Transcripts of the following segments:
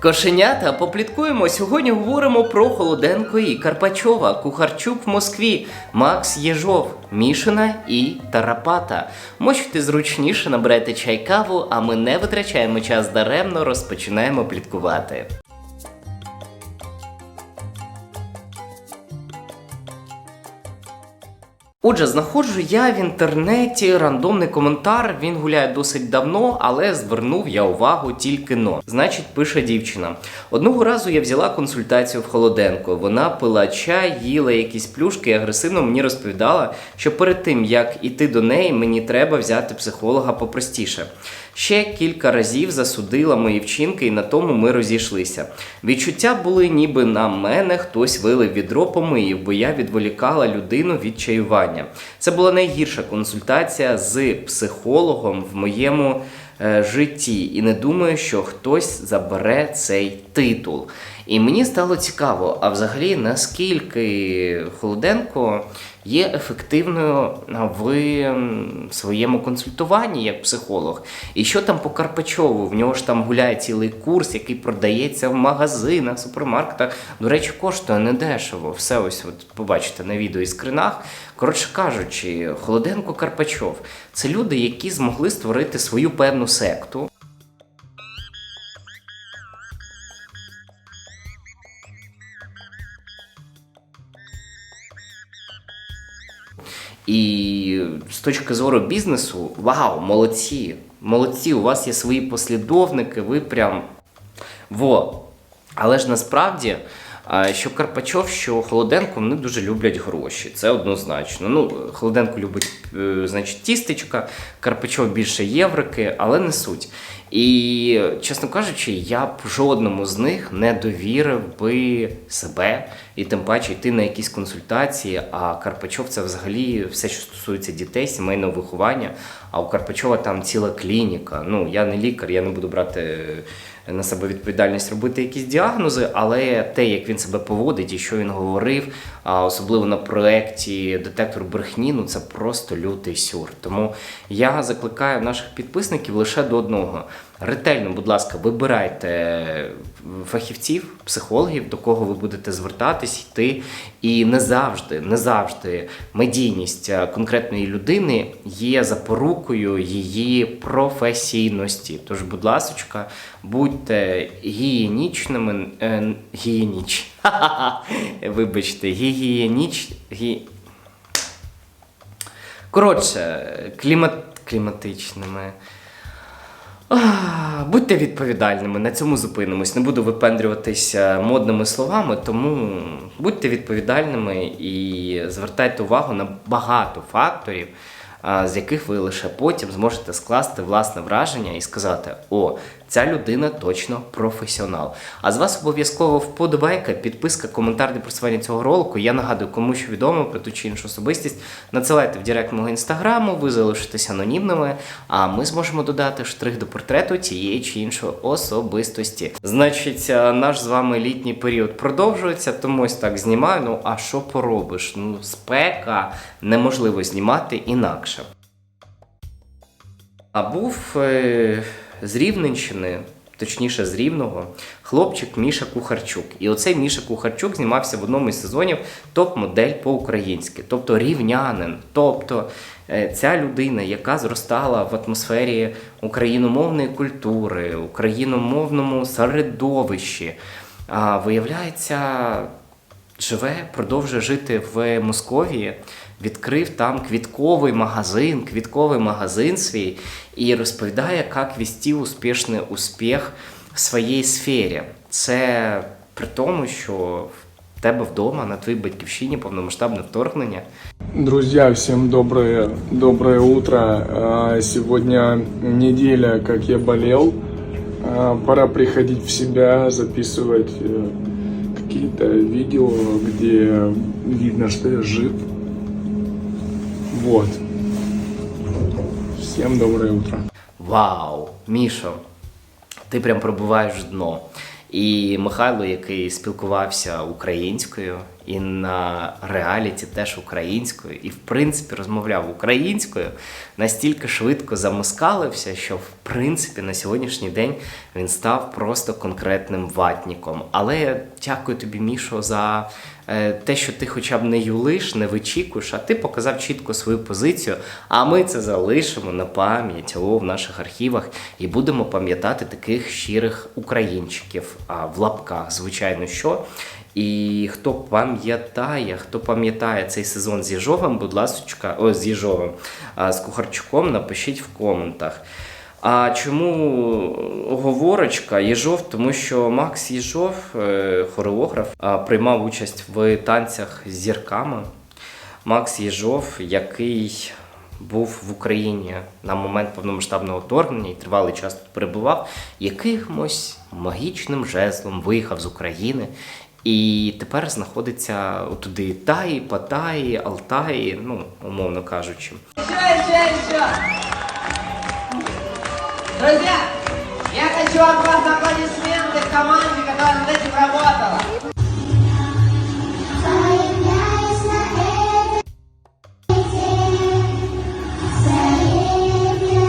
Кошенята, попліткуємо. Сьогодні говоримо про Холоденко і Карпачова, Кухарчук в Москві, Макс Єжов, Мішина і Тарапата. Можете зручніше, набрати чай каву, а ми не витрачаємо час даремно, розпочинаємо пліткувати. Отже, знаходжу я в інтернеті рандомний коментар. Він гуляє досить давно, але звернув я увагу тільки но. Значить, пише дівчина. Одного разу я взяла консультацію в Холоденко. Вона пила чай, їла якісь плюшки і агресивно мені розповідала, що перед тим як іти до неї, мені треба взяти психолога попростіше. Ще кілька разів засудила мої вчинки, і на тому ми розійшлися. Відчуття були, ніби на мене хтось вилив відро помиїв, бо я відволікала людину від чаювання. Це була найгірша консультація з психологом в моєму е, житті, і не думаю, що хтось забере цей титул. І мені стало цікаво, а взагалі наскільки Холоденко є ефективною в своєму консультуванні як психолог. І що там по Карпачову? В нього ж там гуляє цілий курс, який продається в магазинах, супермаркетах. До речі, коштує недешево. Все ось от побачите на відео і скринах. Коротше кажучи, Холоденко Карпачов це люди, які змогли створити свою певну секту. І з точки зору бізнесу, вау, молодці! Молодці, у вас є свої послідовники, ви прям во. Але ж насправді, що Карпачов, що Холоденко, вони дуже люблять гроші. Це однозначно. Ну, Холоденко любить, е, значить, тістечка, Карпачов більше єврики, але не суть. І, чесно кажучи, я б жодному з них не довірив би себе і тим паче йти на якісь консультації. А Карпачов це взагалі все, що стосується дітей, сімейного виховання. А у Карпачова там ціла клініка. Ну, я не лікар, я не буду брати на себе відповідальність робити якісь діагнози, але те, як він себе поводить і що він говорив, особливо на проєкті Детектор брехні, ну це просто лютий сюр. Тому я закликаю наших підписників лише до одного. Ретельно, будь ласка, вибирайте фахівців, психологів, до кого ви будете звертатись, йти. І не завжди, не завжди медійність е, конкретної людини є запорукою її професійності. Тож, будь ласочка, будьте гігієнічними, е, гігієніч. Вибачте, гігієніч. Гі... Коротше, клімат, кліматичними. Будьте відповідальними, на цьому зупинимось. Не буду випендрюватися модними словами, тому будьте відповідальними і звертайте увагу на багато факторів, з яких ви лише потім зможете скласти власне враження і сказати: о, ця людина точно професіонал. А з вас обов'язково вподобайка, підписка, коментар для просування цього ролику. Я нагадую, кому що відомо про ту чи іншу особистість. Надсилайте в директ мого інстаграму, ви залишитесь анонімними, а ми зможемо додати штрих до портрету тієї чи іншої особистості. Значить, наш з вами літній період продовжується, тому ось так знімаю. Ну а що поробиш? Ну, спека неможливо знімати інакше. А був е, з Рівненщини, точніше з Рівного, хлопчик Міша Кухарчук. І оцей Міша Кухарчук знімався в одному із сезонів топ-модель по-українськи, тобто рівнянин. Тобто е, ця людина, яка зростала в атмосфері україномовної культури, україномовному середовищі, а, виявляється, живе, продовжує жити в Московії, відкрив там квітковий магазин, квітковий магазин свій і розповідає, як вести успішний успіх в своїй сфері. Це при тому, що в тебе вдома, на твоїй батьківщині повномасштабне вторгнення. Друзья, всем доброе, доброе утро. А, Сегодня неделя, как я болел. Пора приходить в себя, записывать э, какие-то видео, где видно, что я жив. Вот. Всем доброе утро. Вау, Мішо, ти прям пробуваєш дно. І Михайло, який спілкувався українською, і на реаліті теж українською, і в принципі розмовляв українською, настільки швидко замоскалився, що в принципі на сьогоднішній день він став просто конкретним ватніком. Але дякую тобі, Мішо, за е, те, що ти хоча б не юлиш, не вичікуєш, а ти показав чітко свою позицію. А ми це залишимо на пам'ять в наших архівах і будемо пам'ятати таких щирих українчиків а, в лапках, звичайно, що. І хто пам'ятає, хто пам'ятає цей сезон з Єжовим, будь ласочка, о, з Єжовим, з Кухарчуком, напишіть в коментах. А чому говорочка Єжов? Тому що Макс Єжов, е, хореограф, приймав участь в танцях з зірками. Макс Єжов, який був в Україні на момент повномасштабного вторгнення і тривалий час тут перебував, якимось магічним жезлом виїхав з України. І тепер знаходиться туди Таї, Паттайі, Алтаї, ну, умовно кажучи. Еще, еще, еще. Друзья, я хочу от вас аплодисменты команде, которая над этим работала. Появляюсь на этой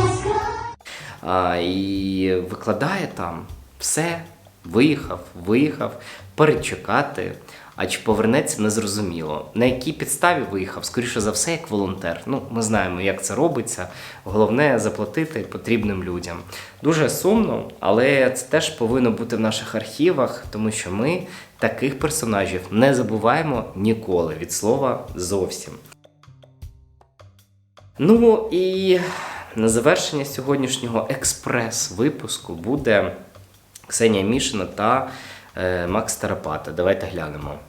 раскрой. А, і викладає там все, виїхав, виїхав, перечекати. А чи повернеться, незрозуміло. На якій підставі виїхав? Скоріше за все, як волонтер. Ну, ми знаємо, як це робиться. Головне заплатити потрібним людям. Дуже сумно, але це теж повинно бути в наших архівах, тому що ми таких персонажів не забуваємо ніколи від слова зовсім. Ну і на завершення сьогоднішнього експрес-випуску буде Ксенія Мішина та е, Макс Тарапата. Давайте глянемо.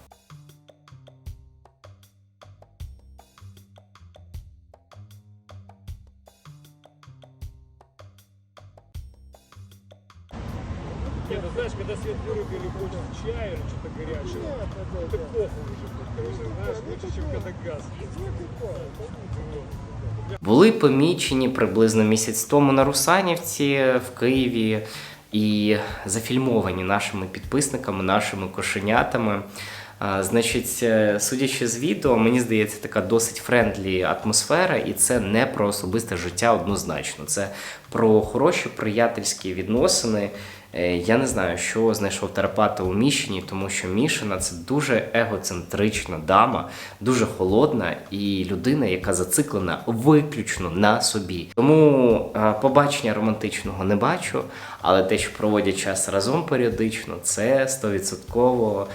Не, ну знаешь, когда свет вырубили, или хочешь чая или что-то горячего, это похуй уже, короче, знаешь, лучше, чем когда газ. Були помічені приблизно місяць тому на Русанівці в Києві і зафільмовані нашими підписниками, нашими кошенятами. Значить, е, судячи з відео, мені здається, така досить френдлі атмосфера, і це не про особисте життя однозначно. Це про хороші приятельські відносини. Е, Я не знаю, що знайшов Тарапата у Мішині, тому що Мішина це дуже егоцентрична дама, дуже холодна і людина, яка зациклена виключно на собі. Тому е, побачення романтичного не бачу, але те, що проводять час разом періодично, це стовідсотково.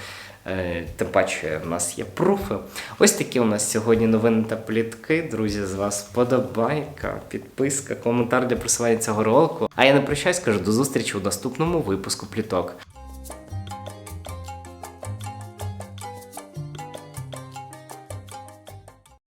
Е, Тим паче, в нас є пруфи. Ось такі у нас сьогодні новини та плітки. Друзі, з вас подобайка, підписка, коментар для просування цього ролику. А я не прощаюсь, кажу до зустрічі у наступному випуску пліток.